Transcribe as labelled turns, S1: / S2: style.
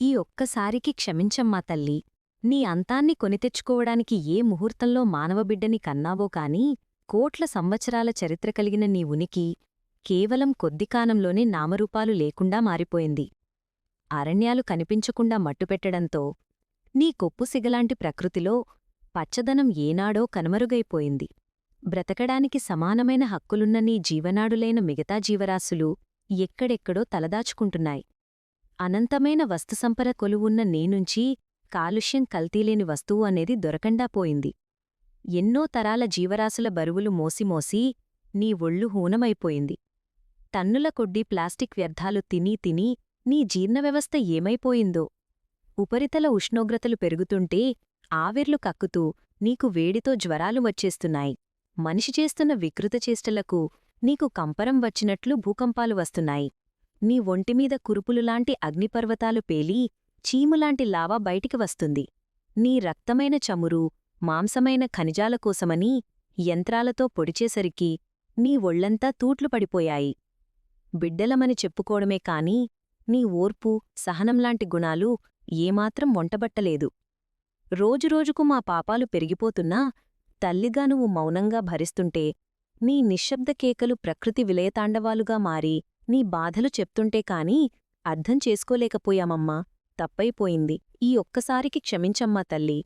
S1: ఈ ఒక్కసారికి క్షమించమ్మా తల్లి. నీ అంతాన్ని కొనితెచ్చుకోవడానికి ఏ ముహూర్తంలో మానవబిడ్డని కన్నావో కాని కోట్ల సంవత్సరాల చరిత్ర కలిగిన నీ ఉనికి కేవలం కొద్దికానంలోనే నామరూపాలు లేకుండా మారిపోయింది. అరణ్యాలు కనిపించకుండా మట్టుపెట్టడంతో నీ కొప్పుసిగలాంటి ప్రకృతిలో పచ్చదనం ఏనాడో కనుమరుగైపోయింది. బ్రతకడానికి సమానమైన హక్కులున్న నీ జీవనాడులైన మిగతా జీవరాశులు ఎక్కడెక్కడో తలదాచుకుంటున్నాయి. అనంతమైన వస్తుసంపర కొలువున్న నేనుంచి కాలుష్యం కల్తీలేని వస్తువు అనేది దొరకండా పోయింది. ఎన్నో తరాల జీవరాశుల బరువులు మోసిమోసి నీ ఒళ్ళు హూనమైపోయింది. టన్నుల కొడ్డి ప్లాస్టిక్ వ్యర్థాలు తినీ తిని నీ జీర్ణవ్యవస్థ ఏమైపోయిందో? ఉపరితల ఉష్ణోగ్రతలు పెరుగుతుంటే ఆవిర్లు కక్కుతూ నీకు వేడితో జ్వరాలు వచ్చేస్తున్నాయి. మనిషి చేస్తున్న వికృత చేష్టలకు నీకు కంపరం వచ్చినట్లు భూకంపాలు వస్తున్నాయి. నీ ఒంటిమీద కురుపులులాంటి అగ్నిపర్వతాలు పేలి చీములాంటి లావా బయటికి వస్తుంది. నీ రక్తమైన చమురు మాంసమైన ఖనిజాల కోసమని యంత్రాలతో పొడిచేసరికి నీ ఒళ్ళంతా తూట్లు పడిపోయాయి. బిడ్డలమని చెప్పుకోవడమే కాని నీ ఓర్పు సహనంలాంటి గుణాలు ఏమాత్రం వంటబట్టలేదు రోజురోజుకు మా పాపాలు పెరిగిపోతున్నా తల్లిగా నువ్వు మౌనంగా భరిస్తుంటే నీ నిశ్శబ్ద కేకలు ప్రకృతి విలయతాండవాలుగా మారి నీ బాధలు చెప్తుంటే కాని అర్థం చేసుకోలేకపోయామమ్మా. తప్పైపోయింది. ఈ ఒక్కసారికి క్షమించమ్మా తల్లి.